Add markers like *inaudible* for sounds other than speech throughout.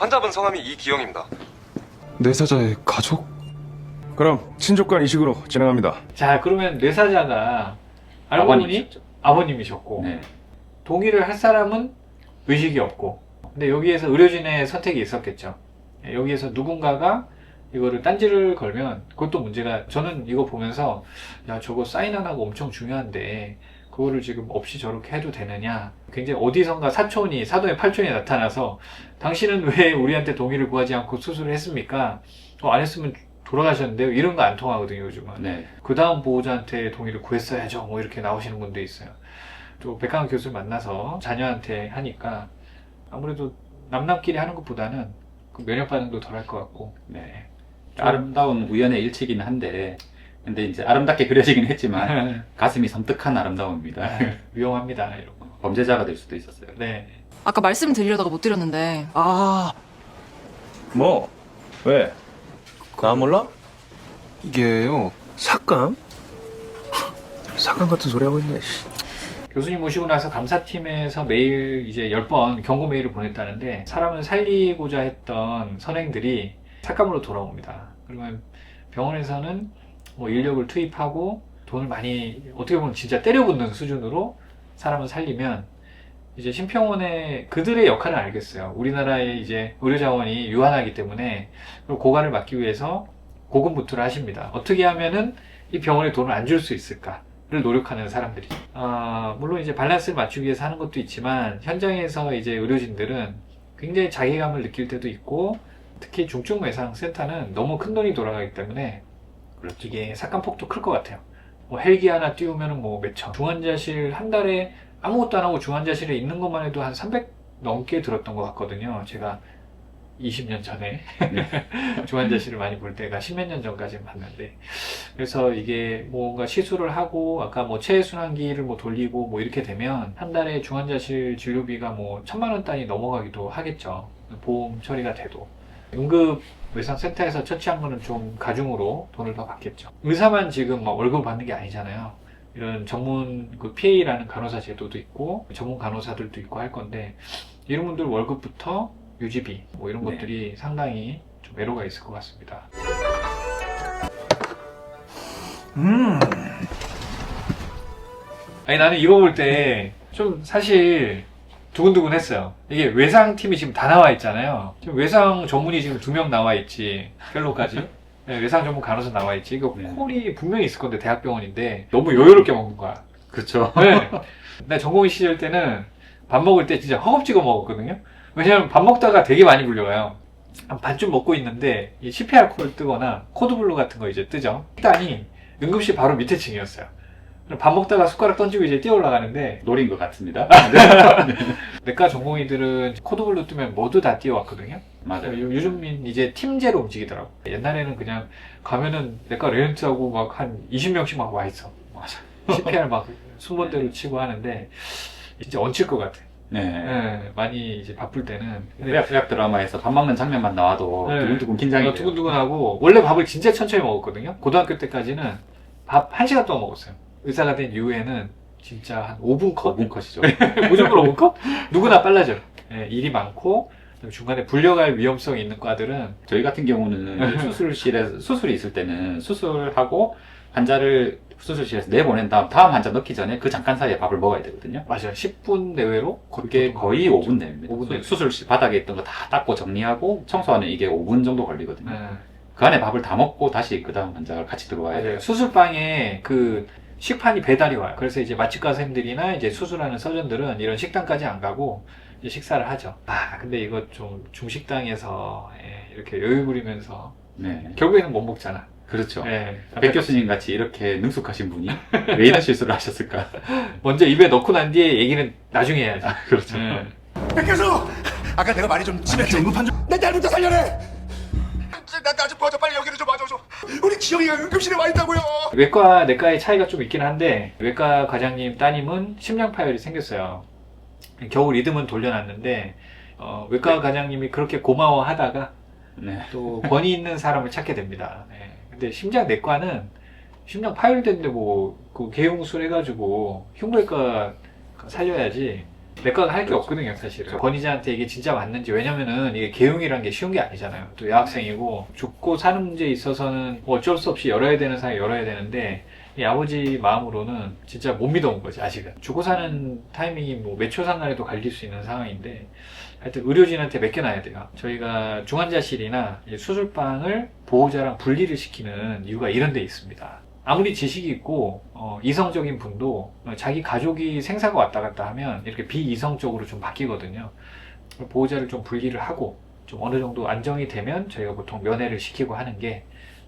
환자분 성함이 이기영입니다. 뇌사자의 가족? 그럼 친족 간 이식으로 진행합니다. 자, 그러면 뇌사자가 알고 보니 아버님이셨죠. 아버님이셨고 네. 동의를 할 사람은 의식이 없고 근데 여기에서 의료진의 선택이 있었겠죠. 예, 여기에서 누군가가 이거를 딴지를 걸면 그것도 문제가 저는 이거 보면서 야 저거 사인 안 하고 엄청 중요한데 그거를 지금 없이 저렇게 해도 되느냐 굉장히 어디선가 사촌이 사돈의 팔촌이 나타나서 당신은 왜 우리한테 동의를 구하지 않고 수술을 했습니까? 어, 안 했으면 돌아가셨는데요. 이런 거 안 통하거든요 요즘은. 네. 그 다음 보호자한테 동의를 구했어야죠. 뭐 이렇게 나오시는 분도 있어요. 또 백강원 교수를 만나서 자녀한테 하니까 아무래도 남남끼리 하는 것보다는 그 면역 반응도 덜 할 것 같고. 네. 아름다운 우연의 일치긴 한데, 근데 이제 아름답게 그려지긴 했지만, 가슴이 섬뜩한 아름다움입니다. 위험합니다 이런 거. 범죄자가 될 수도 있었어요. 네. 아까 말씀드리려다가 못 드렸는데 아, 뭐? 왜? 나 몰라? 이게요. 삭감? 삭감 같은 소리 하고 있네. 씨. 교수님 모시고 나서 감사팀에서 매일 이제 10번 경고 메일을 보냈다는데 사람을 살리고자 했던 선행들이 삭감으로 돌아옵니다. 그러면 병원에서는 뭐 인력을 투입하고 돈을 많이 어떻게 보면 진짜 때려붓는 수준으로 사람을 살리면 이제 심평원의 그들의 역할을 알겠어요. 우리나라의 이제 의료 자원이 유한하기 때문에 그 고갈을 막기 위해서 고군분투를 하십니다. 어떻게 하면은 이 병원에 돈을 안 줄 수 있을까? 를 노력하는 사람들이죠. 아, 물론 이제 밸런스를 맞추기 위해서 하는 것도 있지만 현장에서 이제 의료진들은 굉장히 자괴감을 느낄 때도 있고 특히 중증 외상 센터는 너무 큰 돈이 돌아가기 때문에 그렇죠. 이게 삭감 폭도 클 것 같아요. 뭐 헬기 하나 띄우면 뭐 몇천. 중환자실 한 달에 아무것도 안 하고 중환자실에 있는 것만 해도 한 300 넘게 들었던 것 같거든요. 제가 20년 전에 *laughs* 중환자실을 많이 볼 때가 십몇 년 전까지 봤는데 그래서 이게 뭔가 시술을 하고 아까 뭐 체순환기를 뭐 돌리고 뭐 이렇게 되면 한 달에 중환자실 진료비가 뭐 천만 원 단위 넘어가기도 하겠죠. 보험 처리가 돼도 응급 외상 센터에서 처치한 거는 좀 가중으로 돈을 더 받겠죠. 의사만 지금 막 월급 받는 게 아니잖아요. 이런 전문 그 PA라는 간호사 제도도 있고 전문 간호사들도 있고 할 건데 이런 분들 월급부터 유지비 뭐 이런 네. 것들이 상당히 좀 애로가 있을 것 같습니다. 아니 나는 이거 볼 때 좀 사실 두근두근 했어요. 이게 외상 팀이 지금 다 나와 있잖아요. 지금 외상 전문이 지금 두 명 나와 있지. 펠로까지. *laughs* 네, 외상 전문 간호사 나와 있지. 이거 네. 콜이 분명히 있을 건데 대학병원인데 너무 여유롭게 먹는 거야. 그렇죠. 네. 나 전공의 시절 때는 밥 먹을 때 진짜 허겁지겁 먹었거든요. 왜냐면 밥 먹다가 되게 많이 불려가요. 한 반쯤 먹고 있는데 이 CPR 콜 뜨거나 코드블루 같은 거 이제 뜨죠. 식단이 응급실 바로 밑에 층이었어요. 밥 먹다가 숟가락 던지고 이제 뛰어 올라가는데 노린 것 같습니다. *laughs* 내과 전공의들은 코드블루 뜨면 모두 다 뛰어왔거든요. 맞아요. 요- 요즘은 이제 팀제로 움직이더라고. 옛날에는 그냥 가면은 내과 레전트하고 막 한 20명씩 막 와 있어. 맞아. CPR 막 순번대로 치고 하는데 진짜 얹힐 것 같아. 네. 네, 많이 이제 바쁠 때는. 의학, 의학 드라마에서 밥 먹는 장면만 나와도 네. 두근두근 긴장이 어, 돼요. 두근두근하고 원래 밥을 진짜 천천히 먹었거든요. 고등학교 때까지는 밥 1시간 동안 먹었어요. 의사가 된 이후에는 진짜 한 5분 컷? 5분 컷이죠. *laughs* 무조건 5분 컷? 누구나 빨라져요. 예, 일이 많고 중간에 불려갈 위험성이 있는 과들은 저희 같은 경우는 *laughs* 수술실에 수술이 있을 때는 수술하고 환자를 수술실에서 내보낸 다음 다음 환자 넣기 전에 그 잠깐 사이에 밥을 먹어야 되거든요. 맞아요. 10분 내외로 그게 거의 5분 내입니다. 5분 내외. 수술실 바닥에 있던 거 다 닦고 정리하고 청소하는 이게 5분 정도 걸리거든요. 네. 그 안에 밥을 다 먹고 다시 그 다음 환자가 같이 들어와야 돼요. 수술방에 그 식판이 배달이 와요. 그래서 이제 맛집가 선생님들이나 이제 수술하는 서전들은 이런 식당까지 안 가고 이제 식사를 하죠. 아, 근데 이거 좀 중식당에서 예, 이렇게 여유 부리면서 네. 결국에는 못 먹잖아. 그렇죠. 예. 백 교수님 같이 이렇게 능숙하신 분이 *laughs* 왜 이런 실수를 하셨을까? 먼저 입에 넣고 난 뒤에 얘기는 나중에 해야지. 그렇죠. 예. 백 교수! 아까 내가 말이 좀 심했지? 응급한 좀... 내 딸부터 살려내! 나좀 도와줘. 빨리 여기를 좀 기영이가 응급실에 와 있다고요. 외과, 내과의 차이가 좀 있긴 한데, 외과 과장님 따님은 심장 파열이 생겼어요. 겨우 리듬은 돌려놨는데, 어, 외과 과장님이 그렇게 고마워하다가 네. 또 권위 있는 사람을 찾게 됩니다. 네. 근데 심장 내과는 심장 파열됐는데 뭐, 그 개용술 해가지고 흉부외과 살려야지. 내과가 할게 없거든요, 사실은. 권위자한테 이게 진짜 맞는지, 왜냐면은 이게 개용이란 게 쉬운 게 아니잖아요. 또 여학생이고, 죽고 사는 문제에 있어서는 뭐 어쩔 수 없이 열어야 되는 상황에 열어야 되는데, 이 아버지 마음으로는 진짜 못 믿어온 거지, 아직은. 죽고 사는 타이밍이 뭐 몇 초 상간에도 갈릴 수 있는 상황인데, 하여튼 의료진한테 맡겨놔야 돼요. 저희가 중환자실이나 이 수술방을 보호자랑 분리를 시키는 이유가 이런 데 있습니다. 아무리 지식이 있고 어, 이성적인 분도 어, 자기 가족이 생사가 왔다 갔다 하면 이렇게 비이성적으로 좀 바뀌거든요. 보호자를 좀 분리를 하고 좀 어느 정도 안정이 되면 저희가 보통 면회를 시키고 하는 게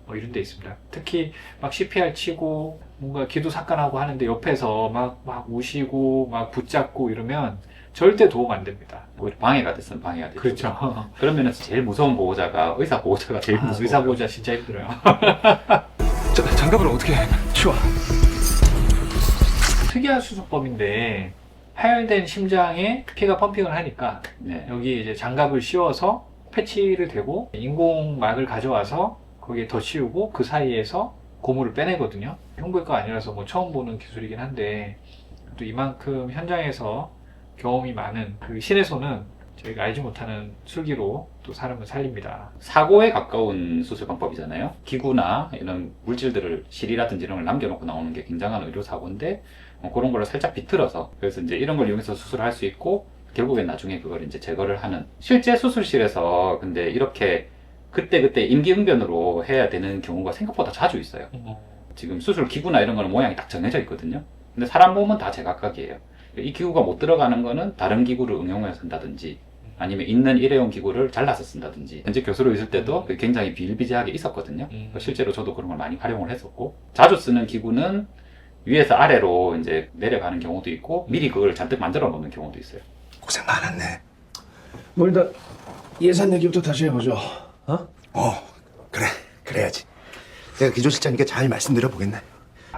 뭐 이런 데 있습니다. 특히 막 CPR 치고 뭔가 기도 삭간하고 하는데 옆에서 막, 막 우시고 막 붙잡고 이러면 절대 도움 안 됩니다. 오히려 방해가 됐으면 방해가 되죠. 그렇죠. 그러면 제일 무서운 보호자가 의사 보호자가 제일 아, 무서워. 의사 보호자 진짜 힘들어요. *laughs* 자, 장갑을 어떻게 치워? 특이한 수술법인데 파열된 심장에 피가 펌핑을 하니까 네. 여기 이제 장갑을 씌워서 패치를 대고 인공막을 가져와서 거기에 더 씌우고 그 사이에서 고무를 빼내거든요. 흉부외과 아니라서 뭐 처음 보는 기술이긴 한데 또 이만큼 현장에서 경험이 많은 그 손은 저희가 알지 못하는 술기로 또 사람을 살립니다. 사고에 가까운 수술 방법이잖아요. 기구나 이런 물질들을 실이라든지 이런 걸 남겨놓고 나오는 게 굉장한 의료 사고인데 어, 그런 걸로 살짝 비틀어서 그래서 이제 이런 걸 이용해서 수술을 할 수 있고 결국엔 나중에 그걸 이제 제거를 하는 실제 수술실에서 근데 이렇게 그때그때 임기응변으로 해야 되는 경우가 생각보다 자주 있어요. 지금 수술 기구나 이런 거는 모양이 딱 정해져 있거든요. 근데 사람 몸은 다 제각각이에요. 이 기구가 못 들어가는 거는 다른 기구를 응용해서 쓴다든지 아니면 있는 일회용 기구를 잘라서 쓴다든지 현재 교수로 있을 때도 굉장히 비일비재하게 있었거든요. 음. 실제로 저도 그런 걸 많이 활용을 했었고 자주 쓰는 기구는 위에서 아래로 이제 내려가는 경우도 있고 미리 그걸 잔뜩 만들어 놓는 경우도 있어요. 고생 많았네. 뭐 일단 예산 얘기부터 다시 해보죠. 어? 어, 그래, 그래야지. 내가 기조실장님께 잘 말씀드려 보겠네.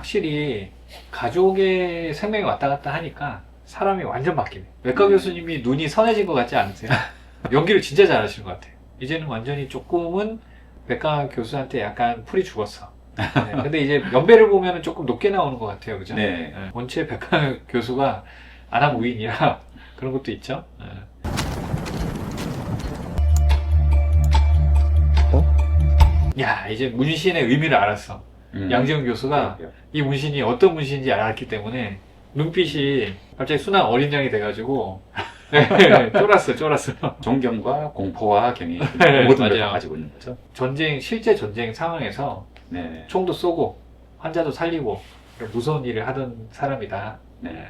확실히 가족의 생명이 왔다 갔다 하니까 사람이 완전 바뀌네. 외과 교수님이 눈이 선해진 것 같지 않으세요? *laughs* 연기를 진짜 잘하시는 것 같아요. 이제는 완전히 조금은 외과 교수한테 약간 풀이 죽었어. 네, *laughs* 근데 이제 연배를 보면 조금 높게 나오는 것 같아요. 그죠? 네. 원체 백화 *laughs* 교수가 아나무인이라 그런 것도 있죠. 네. 야, 이제 문신의 의미를 알았어. 음. 양지영 교수가 그러게요. 이 문신이 어떤 문신인지 알았기 때문에 눈빛이 갑자기 순한 어린 양이 돼가지고 *laughs* 네, 쫄았어 쫄았어 존경과 공포와 경의 *laughs* 네, 모든 걸 맞아요. 다 가지고 있는 거죠. 전쟁 실제 전쟁 상황에서 네. 총도 쏘고 환자도 살리고 이런 무서운 일을 하던 사람이다 네.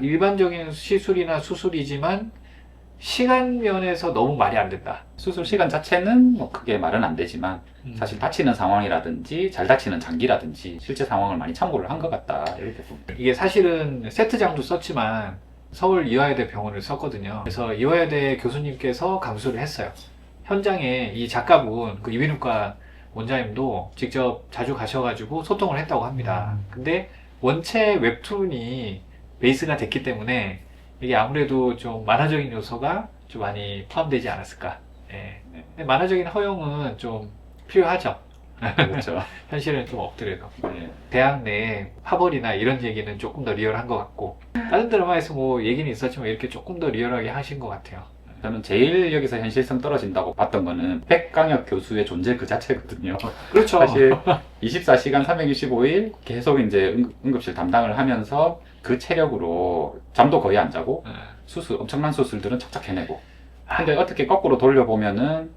일반적인 시술이나 수술이지만 시간 면에서 너무 말이 안 된다 수술 시간 자체는 뭐 크게 말은 안 되지만 음. 사실 다치는 상황이라든지 잘 다치는 장기라든지 실제 상황을 많이 참고를 한 것 같다 이렇게 봅니다. 이게 사실은 세트장도 썼지만 서울 이화여대 병원을 썼거든요. 그래서 이화여대 교수님께서 감수를 했어요. 현장에 이 작가분, 그 이비인후과 원장님도 직접 자주 가셔가지고 소통을 했다고 합니다. 근데 원체 웹툰이 베이스가 됐기 때문에 이게 아무래도 좀 만화적인 요소가 좀 많이 포함되지 않았을까. 예. 근데 만화적인 허용은 좀 필요하죠. 그렇죠. *laughs* 현실은 좀 없더라도. 네. 대학 내 파벌이나 이런 얘기는 조금 더 리얼한 것 같고 다른 드라마에서 뭐 얘기는 있었지만 이렇게 조금 더 리얼하게 하신 것 같아요. 저는 제일 여기서 현실성 떨어진다고 봤던 거는 백강혁 교수의 존재 그 자체거든요. 그렇죠. 사실 24시간 365일 계속 이제 응- 응급실 담당을 하면서 그 체력으로 잠도 거의 안 자고 네. 수술 엄청난 수술들은 착착 해내고 근데 어떻게 거꾸로 돌려보면은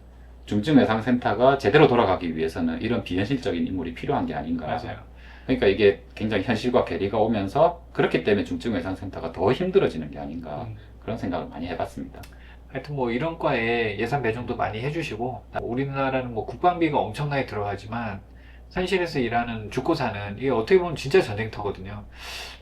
중증 외상센터가 제대로 돌아가기 위해서는 이런 비현실적인 인물이 필요한 게 아닌가 맞아요. 그러니까 이게 굉장히 현실과 괴리가 오면서 그렇기 때문에 중증 외상센터가 더 힘들어지는 게 아닌가 음. 그런 생각을 많이 해봤습니다 하여튼 뭐 이런 과에 예산 배정도 많이 해주시고 우리나라는 뭐 국방비가 엄청나게 들어가지만 현실에서 일하는 죽고 사는 이게 어떻게 보면 진짜 전쟁터거든요.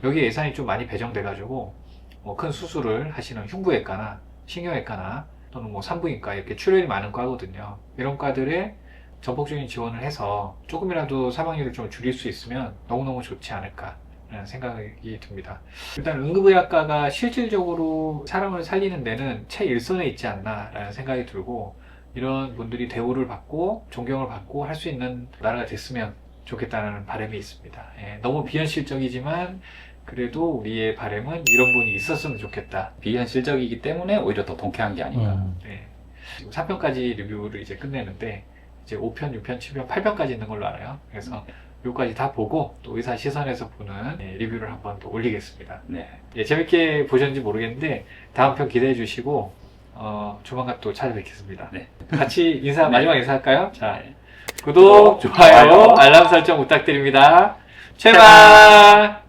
여기 예산이 좀 많이 배정돼 가지고 뭐 큰 수술을 하시는 흉부외과나 신경외과나 또는 뭐 산부인과 이렇게 출혈이 많은 과거든요. 이런 과들에 전폭적인 지원을 해서 조금이라도 사망률을 좀 줄일 수 있으면 너무너무 좋지 않을까. 라는 생각이 듭니다. 일단 응급의학과가 실질적으로 사람을 살리는 데는 최 일선에 있지 않나라는 생각이 들고 이런 분들이 대우를 받고 존경을 받고 할 수 있는 나라가 됐으면 좋겠다는 바람이 있습니다. 예, 너무 비현실적이지만 그래도 우리의 바람은 이런 분이 있었으면 좋겠다. 비현실적이기 때문에 오히려 더 통쾌한 게 아닌가. 네. 지금 4편까지 리뷰를 이제 끝내는데 이제 5편, 6편, 7편, 8편까지 있는 걸로 알아요. 그래서 요까지 다 보고 또 의사 시선에서 보는 네, 리뷰를 한번 또 올리겠습니다. 네. 예, 재밌게 보셨는지 모르겠는데 다음 편 기대해 주시고 어, 조만간 또 찾아뵙겠습니다. 네. 같이 인사 마지막 인사할까요? 자, 네. 구독, 좋아요. 알람 설정 부탁드립니다. 최마.